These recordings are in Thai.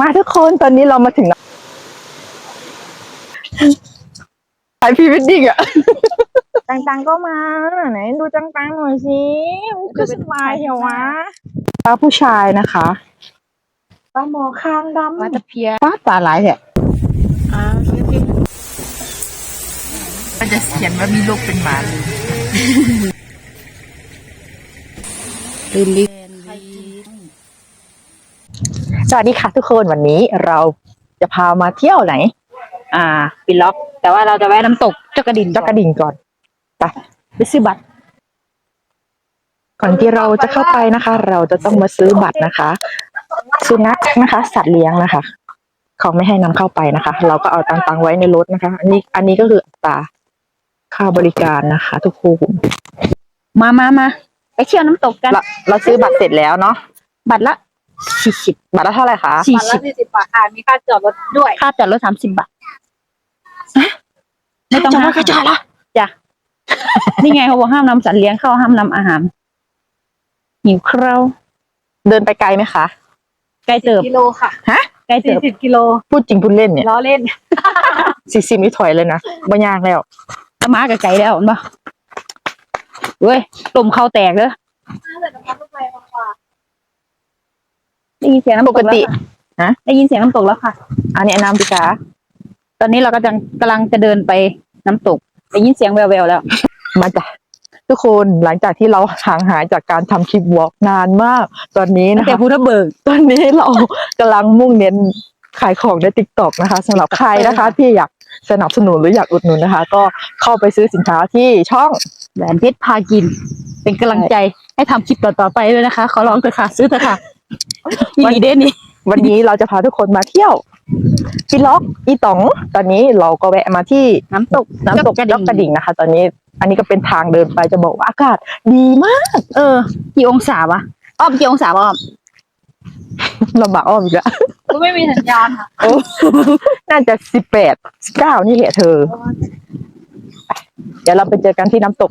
มาทุกคนตอนนี้เรามาถึงถ่ายพรีเวดดิ้งอะตังๆก็มา ไหนดูตังๆหน่อยสิมันก็สบายเหรอวะปลาผู้ชายนะคะปลาหมอคางดำว่าตะเพียปลาปลาหลายแหละมันจะเขียนว่ามีลูกเป็นหมาเลยลิลิ สวัสดีค่ะทุกคนวันนี้เราจะพามาเที่ยวไหน อ่าปิดล็อก แต่ว่าเราจะแวะน้ำตกเจ้ากระดินเจ้ากระดิ่งก่อนไปไปซื้อบัตร ก่อนที่เราจะเข้าไปนะคะ เราจะต้องมาซื้อบัตรนะคะสุนัขนะคะ สัตว์เลี้ยงนะคะ เขาไม่ให้นำเข้าไปนะคะ เราก็เอาตังค์ๆไว้ในรถนะคะ อันนี้อันนี้ก็คืออัตราค่าบริการนะคะ ทุกคนมามามาไปเที่ยวน้ำตกกันเราเราซื้อบัตรเสร็จแล้วเนาะบัตรละ สี่สิบบัตรละเท่าไหร่คะสี่วันสิละบสี่สิบบาทค่ะมีค่าจอดรถด้วยค่าจอดรถสามสิบบาทไม่ต้องจอดห้าแล้วก็จอดละจ้ะนี่ไงเขาบอกห้ามนำสัตว์เลี้ยงเข้าห้ามนำอาหารหิวคราวเดินไปไกลไหมคะใกล้เติบกิโลค่ะใกล้เติสี่บสิบกิโลพูดจริงพูดเล่นเนี่ยล้อเล่นสี่สิบนี่ถอยเลยนะไม่ยากแล้วอามากับไก่แล้วเห็นปะเว้ยลมเข้าแตกเลยได้ ยินเสียงน้ำตปกกแล้วติค่ะได้ยินเสียงน้ำตกแล้วค่ะ อันนี้น้ำพิกาตอนนี้เราก็จะกำลังจะเดินไปน้ำตกได้ยินเสียงแววๆแล้ว มาจ้ะทุกคนหลังจากที่เราห่างหายจากการทำคลิปวอล์กนานมาก ตอนนี้ตั้นะงแต่คะภูทับเบิก ตอนนี้เรากำลังมุ่งเน้นขายของในติ๊กต็อกนะคะสำหรับใครนะคะ ที่อยากสนับสนุนหรืออยากอุดหนุนนะคะ ก็เข้าไปซื้อสินค้าที่ช่อง แหวนเพชรพากิน เป็นกำลังใจให้ทำคลิปต่อๆไปด้วยนะคะ ขอร้องเถอะค่ะ ซื้อเถอะค่ะ มีเด่นนี่วันนี้เราจะพาทุกคนมาเที่ยวพี่ล็อกอีต๋อง ตอนนี้เราก็แวะมาที่น้ำตกน้ำตกกระยอกกระดิ่งดิ่งนะคะ ตอนนี้ อันนี้ก็เป็นทางเดินไปจะบอกว่าอากาศดีมาก เออ กี่องศาวะอ้อมกี่องศาวะอ้อมลำบากอ้อมอีกแล้วก็ไม่มีสัญญาณค่ะโอ้น่าจะสิบแปดสิบเก้านี่แหละเธอ เดี๋ยวเราไปเจอกันที่น้ำตก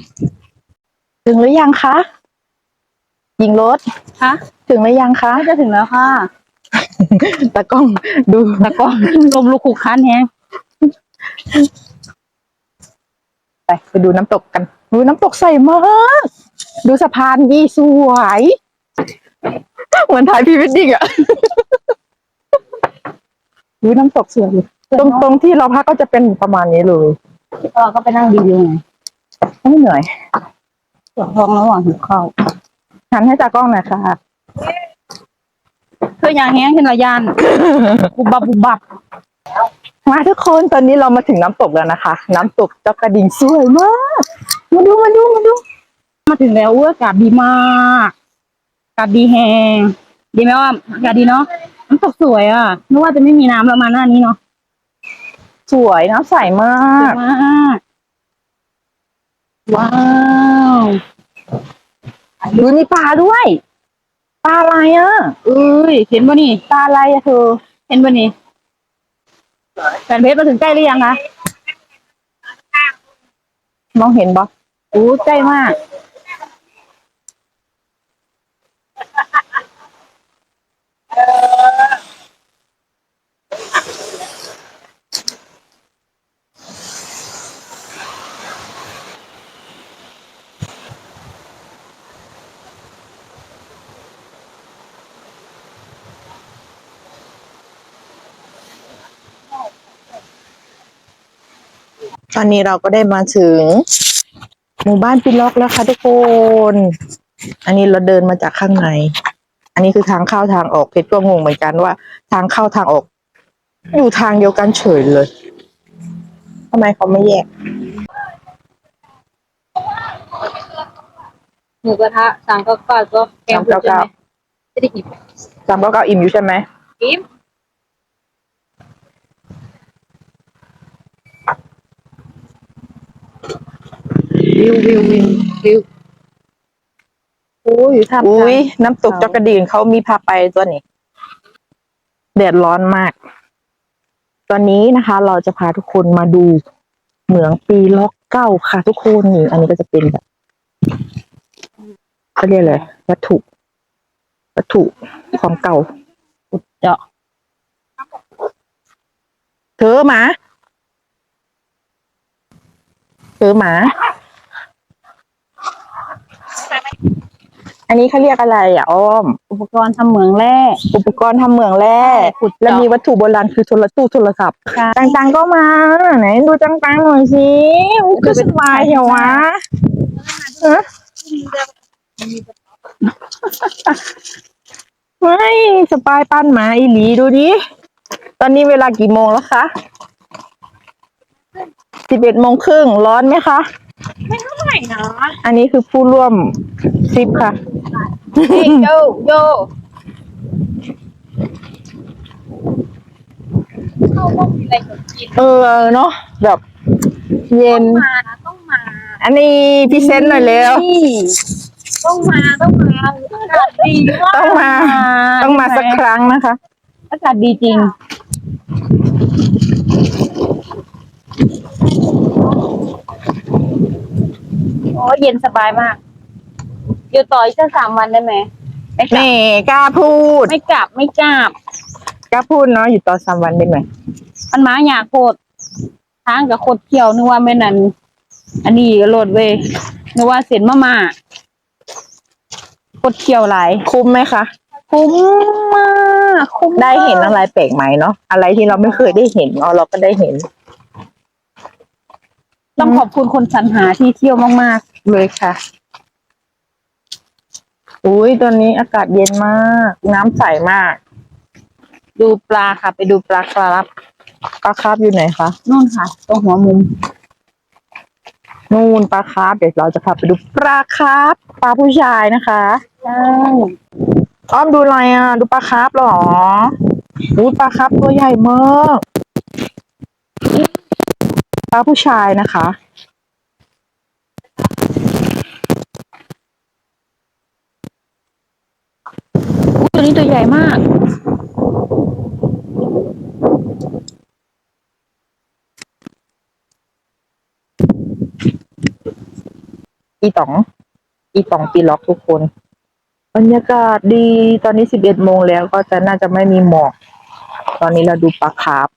ถึงหรือยังคะ ยิงรถคะถึงหรือยังคะจะถึงแล้วค่ะตากล้องดูแต่ก็ลมลุกคุกคันแฮงไปไปดูน้ำตกกันดูน้ำตกใสมากดูสะพานดีสวย เหมือนถ่ายพรีเวดดิ้งอะดูน้ำตกสวยอยู่ตรงตรงที่เราพักก็จะเป็นประมาณนี้เลยเราก็ไปนั่งดีวิวไงไม่เหนื่อยปวดท้องระหว่างหิวข้าว หันให้ตากล้องหน่อยค่ะเพื่อยางแห้งขึ้นระยาน บุบบับบุบบับมาทุกคนตอนนี้เรามาถึงน้ำตกแล้วนะคะ น้ำตกเจ้ากระดิ่งสวยมาก มาดูมาดูมาดู มาถึงแล้วเว้ยอากาศดีมากอากาศดีแฮงดีไหมว่าอากาศดีเนาะน้ำตกสวยอะนึกว่าจะไม่มีน้ำแล้วมาหน้านี้เนาะสวยน้ำใสมาสวยก มาก ว้าว ดูมีปลาด้วย ปลาอะไรอะเอ้ยเห็นป่ะนี่ปลาอะไรอะเธอ เห็นป่ะนี่แฟนเพจมาถึงใกล้หรือยังคะมองเห็นปะโอ้ใกล้มาก อนนี้เราก็ได้มาถึง หมู่บ้านปิล็อกแล้วค่ะทุกคน อันนี้เราเดินมาจากข้างใน อันนี้คือทางเข้าทางออกเพชรก็งงเหมือนกันว่า ทางเข้าทางออก อยู่ทางเดียวกันเฉยเลยทำไมเขาไม่แยก หมูกระทะสั่งก็ก็ก็แกงเผ็ดใช่ไหมจะได้กินสามเก้าเก้าอิ่มอยู่ใช่ไหมอิ่ม วิววิววิววิวโอ้ยท่ามอุ้กลางยน้ำตกเจ้ากระดิ่งเขามีพาไปตัวนี้แดดร้อนมาก ตอนนี้นะคะ เราจะพาทุกคนมาดูเหมืองปีล็อกเก้าค่ะ ทุกคนนี่อันนี้ก็จะเป็นแบบเขาเรียกอะไรวัตถุ วัตถุของเก่าเจาะเธอหมาเธอหมา อันนี้เขาเรียกอะไรอะอ้อม อุปกรณ์ทำเหมืองแร่ อุปกรณ์ทำเหมืองแร่ขุดเจาะ แล้วมีวัตถุโบราณคือโทรตู้โทรศัพท์ใช่จังจังๆก็มา ไหนดูจังจังๆหน่อยสิอุ๊ยคือสบายเหรอวะฮะไม่สบายปั้นหมาอีหลีดูดิ ตอนนี้เวลากี่โมงแล้วคะสิบเอ็ดโมงครึ่งร้อนไหมคะ ไม่เท่าไหร่นะอันนี้คือผู้ร่วมทริปค่ะโยโยเข้าห้องมีอะไรกินเออเนาะแบบ เย็นมาต้องมาอันนี้พรีเซนต์หน่อยเร็ว ต้องมาต้องมาอากาศดีมากต้องมา ต้องมาสักครั้งนะคะ อากาศดีจริง โอ้เย็นสบายมาก อยู่ต่ออีกสักสามวันได้ไหมไม่กลับนี่กล้าพูดไม่กลับไม่กลับกล้าพูดเนาะอยู่ต่อสามวันได้ไหมมันมาอยากโคตรทางกับโคตรเที่ยวนึกว่าไม่นั่นอันนี้ก็โลดเว้ยนึกว่าเสร็จมามาโคตรเที่ยวหลายคุ้มไหมคะคุ้มมากคุ้มมากได้เห็นอะไรแปลกใหม่เนาะอะไรที่เราไม่เคยได้เห็นเอาเราก็ได้เห็น ต้องขอบคุณคนสรรหาที่เที่ยวมากเลยค่ะ อุ้ยตอนนี้อากาศเย็นมาก น้ำใสมากๆดูปลาค่ะ ไปดูปลาครับปลาคาร์ฟอยู่ไหนคะนู่นค่ะ ตรงหัวมุม นู่นปลาคาร์ฟเดี๋ยวเราจะพาไปดูปลาคาร์ฟปลาผู้ชายนะคะใช่อ้อมดูอะไรอะ ดูปลาคาร์ฟเหรออุ้ยปลาคาร์ฟตัวใหญ่มาก ปลาผู้ชายนะคะ ตัวนี้ตัวใหญ่มากอีต๋อง อีต๋องปีล็อกทุกคน บรรยากาศดีตอนนี้สิบเอ็ดโมงแล้วก็จะน่าจะไม่มีหมอก ตอนนี้เราดูปลาคาร์ฟ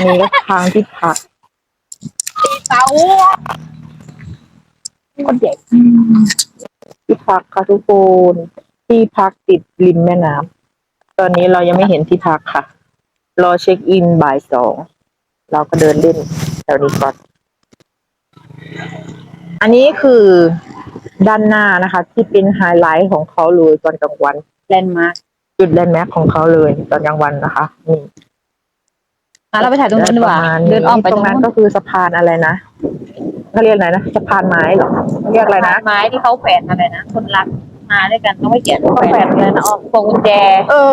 อันนี้ก็ทางที่พักเต่าก็เด็กที่พักค่ะทุกคนที่พักติดริมแม่น้ำตอนนี้เรายังไม่เห็นที่พักค่ะ รอเช็คอินบ่ายสอง เราก็เดินเล่นแถวนี้ก่อน อันนี้คือด้านหน้านะคะ ที่เป็นไฮไลท์ของเขาเลยตอนกลางวัน แลนด์มาร์คจุดแลนด์แม็กของเขาเลยตอนกลางวันนะคะนี่ อะเราไปถ่ายตรงนู้นดีกว่าประมณเดินอ้อมไปตตรรงงนั้นนู้นก็คือสะพานอะไรนะเขาเรียกอะไรนะสะพานไม้เหรอเรียกอะไรนะ ไม้ที่เขาแขวนอะไรนะ คนรักมาด้วยกันต้องไม่เขียนเขาแขวนอะไรนะอ้อมพวงกุญแจ เออ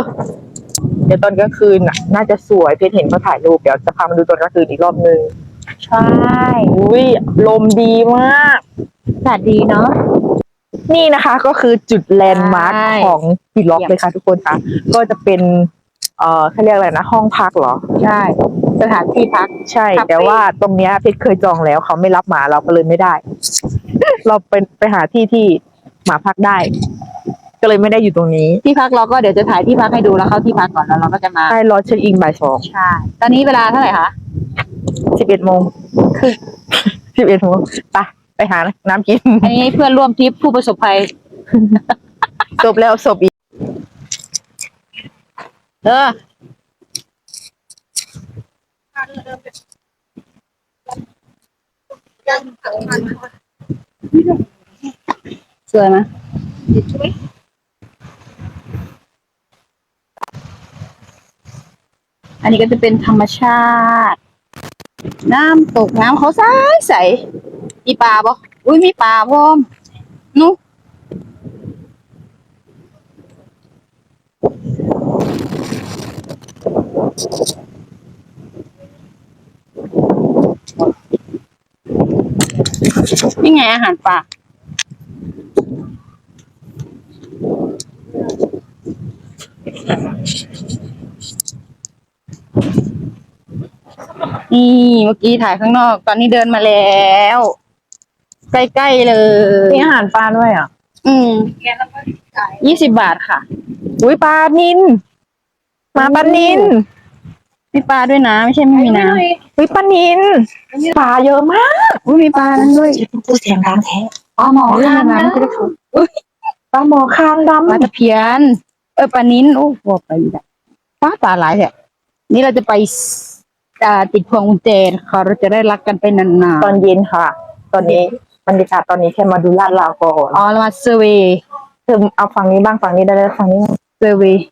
เดี๋ยวตอนกลางคืนน่ะ น่าจะสวยเพชรเห็นเขาถ่ายรูปเดี๋ยวจะพามาดูตอนกลางคืนอีกรอบนึงใช่อุ้ยลมดีมากอากาศดีเนาะ นี่นะคะก็คือจุดแลนด์มาร์คใช่ของปีล็อกเลยค่ะทุกคนค่ะ ก็จะเป็น เอ่อเขาเรียกอะไรนะ ห้องพักเหรอ ใช่ สถานที่พัก ใช่คาเฟ่แต่ว่าตรงเนี้ยเพชรเคยจองแล้วเขาไม่รับหมาเราก็เลยไม่ได้ เราเป็นไปหาที่ที่หมาพักได้ ก็เลยไม่ได้อยู่ตรงนี้ที่พักเราก็เดี๋ยวจะถ่ายที่พักให้ดูแล้วเข้าที่พักก่อนแล้วเราก็จะมา ใช่รอเช็คอินบ่ายสองใช่ ตอนนี้เวลาเท่าไหร่คะสิบเอ็ดโมงคือสิบเอ็ดโมงไปไปหาน้ำกิน อันนี้เพื่อนร่วมทริปผู้ประสบภัย จบแล้วจบอีก เออสวยไหมอันนี้ก็จะเป็นธรรมชาติ น้ำตกน้ำเขาใสใสมีปลาบ่อุ้ยมีปลาพร้อมนุ นี่ไงอาหารปลานี่เมื่อกี้ถ่ายข้างนอก ตอนนี้เดินมาแล้ว ใกล้ๆเลย มีอาหารปลาด้วยอะ อืมยี่สิบบาทค่ะ อุ้ยปลานิน มาปลานินมีปลาด้วยนะไม่ใช่ไม่มีนะวิปลานินปลาเยอะมากอุ้ยมีปลานั้นด้วยพูดเสียงดังแท้ปลาหมอคางนะไม่ได้ถูกปลาหมอคางปลาดำตะเพียน เออปลานิ้นโอ้โหปลาอีกแล้วปลาปลาหลายเนี่ยนี่เราจะไปสอ่าติดพวงกุญแจค่ะเราจะได้รักกันไปนานๆตอนเย็นค่ะ ตอนนี้บรรยากาศตอนนี้แค่มาดูลาดลาวก่อนอ๋อเรามาเซอร์เวย์เธอเอาฝั่งนี้บ้างฝั่งนี้ได้แล้วฝั่งนี้บ้างเซอร์เวย์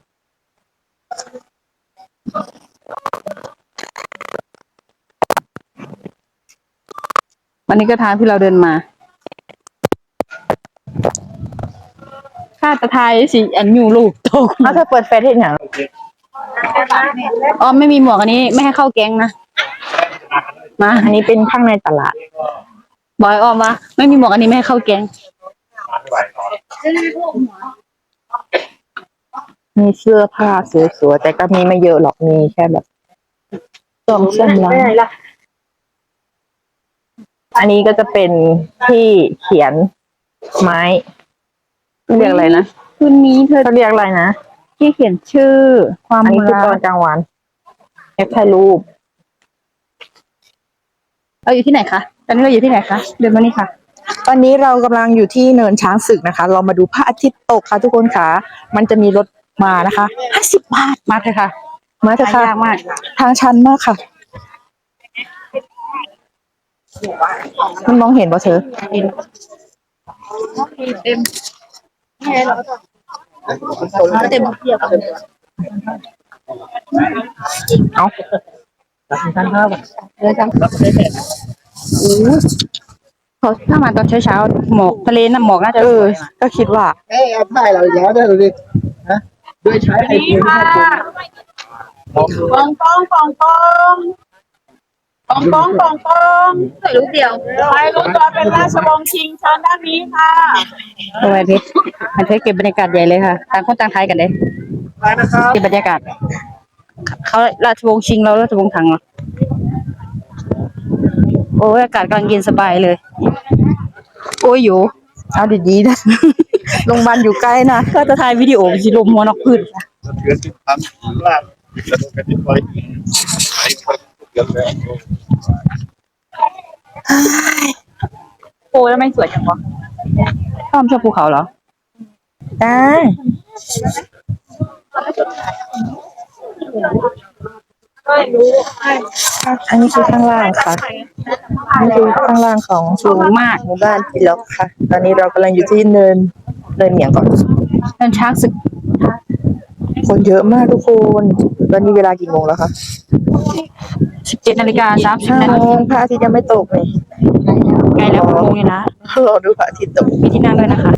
วันนี้ก็ทางที่เราเดินมาข้าตะไทยสิอันอยู่ลูกตกเอาเธอเปิดแฟซที่ไหนอ๋อไม่มีหมวกอันนี้ไม่ให้เข้าแก๊งนะ มาอันนี้เป็นข้างในตลาด บอยออมวะไม่มีหมวกอันนี้ไม่ให้เข้าแก๊ง มีเสื้อผ้าสวยๆแต่ก็มีไม่เยอะหรอกมีแค่แบบสองเส้นล้างอันนี้ก็จะเป็นที่เขียนไม้เรียกอะไรนะคืนนี้เธอเขาเรียกอะไรนะที่เขียนชื่อความอันนี้คือรัตอนกกลางวันแอปถ่ายรูปเราอยู่ที่ไหนคะตอนนี้เราอยู่ที่ไหนคะเดินมานี่ค่ะ ตอนนี้เรากำลังอยู่ที่เนินช้างศึกนะคะ เรามาดูพระอาทิตย์ตกค่ะทุกคนค่ะ มันจะมีรถ มานะคะห้าสิบบาทมาเถอะค่ะ มาเถอะค่ะยากมากทางชันมากค่ะ มันมองเห็นป่ะเธอเต็มเต็มเทียบเอาเลยจังเขาถ้ามาตอนเช้าๆหมอกทะเลน้ำหมอกน่าจะเอสอวยก็คิดว่าเอ้ยเอาถ่ายเราอีกแล้วได้เลยดิฮะ ด้วยใช้ไอโฟนห้าตัวปองปองปองปองปองปองปองปองสวยลูกเดียวใครรู้ตัวเป็นราชวงศ์ชิงเชิญด้านนี้ค่ะสวัสดีมันเทเก็บบรรยากาศใหญ่เลยค่ะต่างคนต่างไทยกันเลยไปนะครับเก็บบรรยากาศ เขาราชวงศ์ชิงเราราชวงศ์ถังเหรอโอ้ยอากาศกลังเย็นสบายเลย โอ้ยอยู่ เอาดีๆนะ โรงพยาบาลอยู่ใกล้นะก็จะถ่ายวิดีโอสิลมหัวนอกพืชเถือนสิบพันล่างกระโดดกันที่ไปไอ้คนเกินแล้วโอ้แล้วไม่สวยจังวะชอบชอบภูเขาเหรอ ได้อันนี้คือข้างล่างค่ะอันนี่คือข้างล่างของสูงมากหมู่บ้านพิล็อกค่ะ ตอนนี้เรากำลังอยู่ที่เนิน เนินเหมียงก่อนเดินช้างศึก คนเยอะมากทุกคนตอนนี้เวลากี่โมงแล้วคะสิบเจ็ดนาฬิกาสามสิบห้านาโมทีงพระอาทิตย์ยังไม่ตกเลยใกล้แล้วหกโมงอยู่นะรอดูพระอาทิตย์ตก มีที่นั่งด้วยนะคะ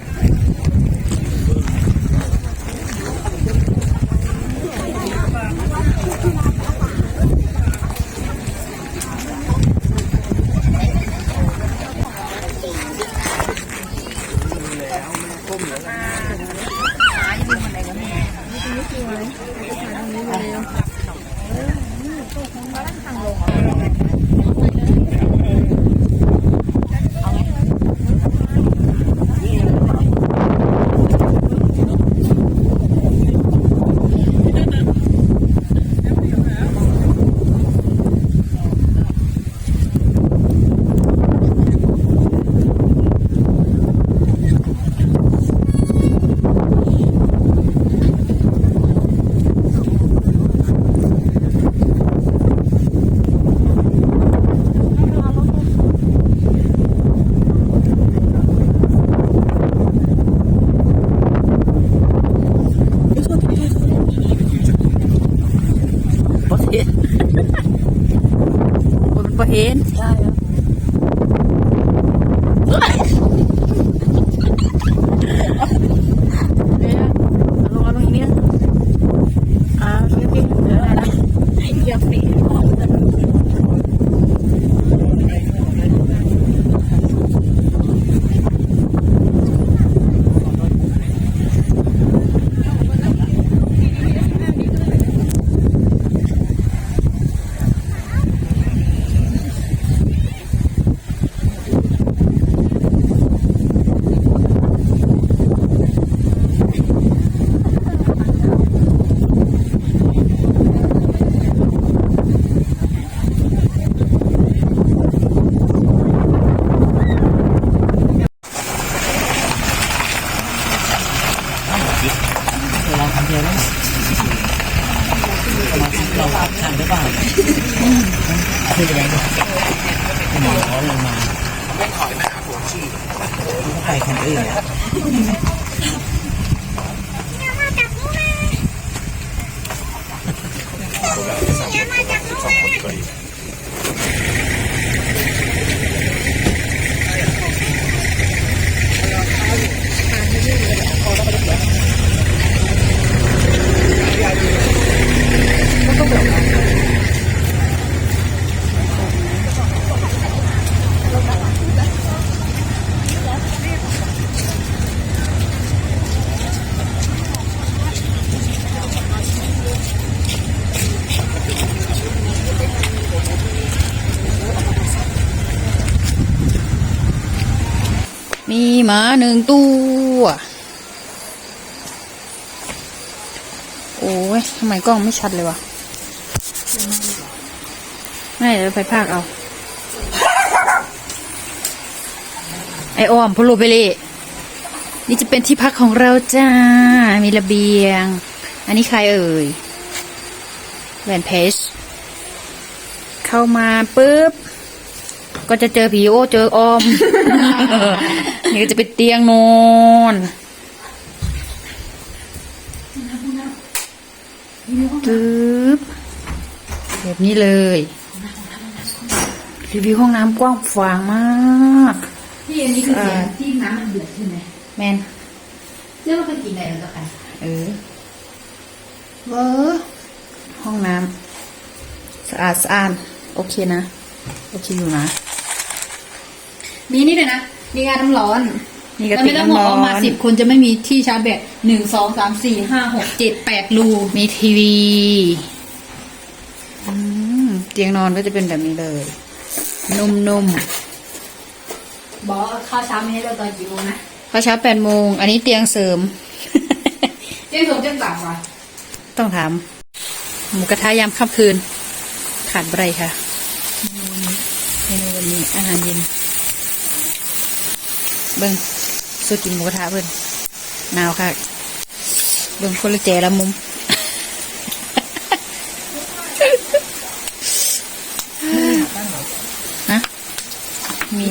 过年嘛讲中文哎呀好的好的好的好的好的好的好的好的好的好的好的好的好的好的ำไมกล้องไม่ชัดเลยวะไม่เดี๋ยวไปภาคเอา ไอออมพลูเบเล่นี่จะเป็นที่พักของเราจ้า มีระเบียง อันนี้ใครเอ่ยแวนเพชเข้ามาปุ๊บ ก็จะเจอผีโอเจอออมนี่ก็จะเป็นเตียงนอน ตึ๊บแบบนี้เลย รีวิวห้องน้ำกว้างขวางมากที่อันนี้คือเสียงที่น้ำมันเดือดใช่ไหมแมนเชื่อว่าเคยกินอะไรแล้วก็ค่ะเออเวอร์ห้องน้ำสะอาดสะอาดโอเคนะ โอเคอยู่นะมีนี่เลยนะ มีงานน้ำร้อน นี่ก็แล้วติไม่ดต้องห่วงน้ำร้อเอามานสิบคนจะไม่มีที่ชาร์จแบตหนึ่งสองสามสี่ห้าหกเจ็ดแปดรูมีทีวีอืมเตียงนอนก็จะเป็นแบบนี้เลย นุ่มบอกว่าข้าวเช้ามีให้เราตอนกี่โมงนะๆข้าวเช้าแปดโมง อันนี้เตียงเสริม เจ๊สมเจ๊สามว่ะต้องถาม หมูกระทะยามค่ำคืน ขาดอะไรค่ะเมนูวันนี้อาหารเย็น เบิ้ง สู้กินหมูกระทะเพื่อนหนาวค่ะเบิ้งคนละแจละมุมฮะมี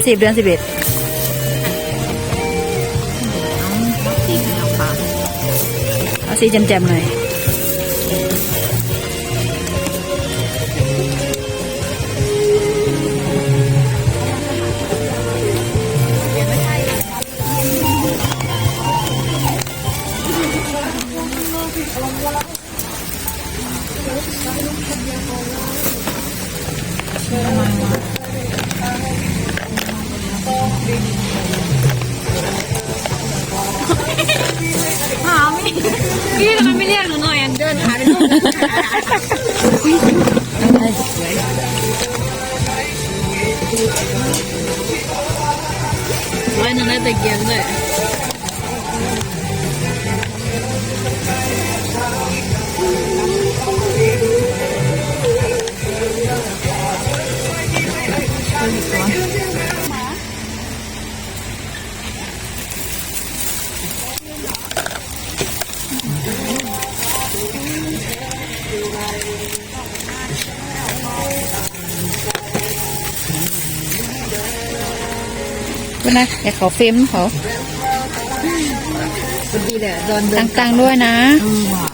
สามสิบเดือนสิบเอ็ดเอาสีแจ่มๆหน่อย Aynen hadi gel. นึ่งได้แต่เกียงเลยก็นะเดี๋ยวเขาเฟรมเขาดีแหละดอนเดินตังๆด้วยนะอะไร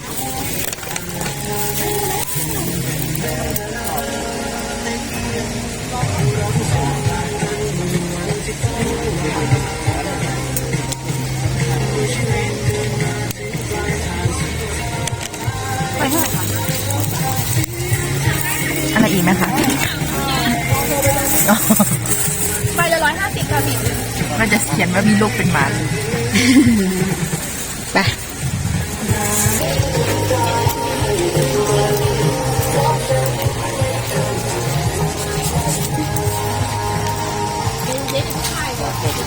มันจะเขียนว่ามีลูกเป็นหมาไป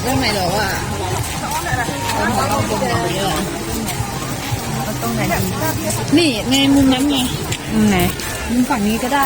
เรื่องไหนหรอวะนี่ในมุมนั้นไงมุมไหนมุมฝั่งนี้ก็ได้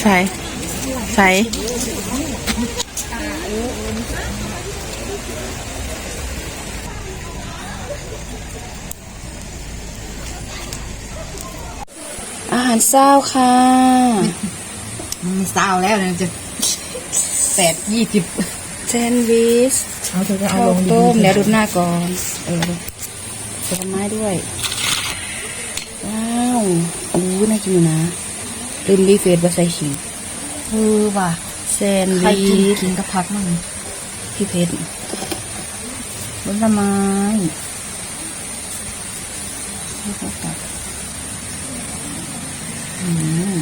ใช่ใช่อาหารเศร้าค่ะมีสาแล้วเนี่ยจะแปดยี่สิบ ซนด์วิชเอาเธอจะเอาข้าวลงดีต้มๆเดี๋ยวดูดหน้าก่อน เออผลไม้ด้วย ว้าวอู้น่ากินอยู่นะลืมรีเฟรชว่าใส่ชีสเออว่ะแซนด์ใครวิกินชกินกับพักมั่งพี่เพชรผลไม้อืม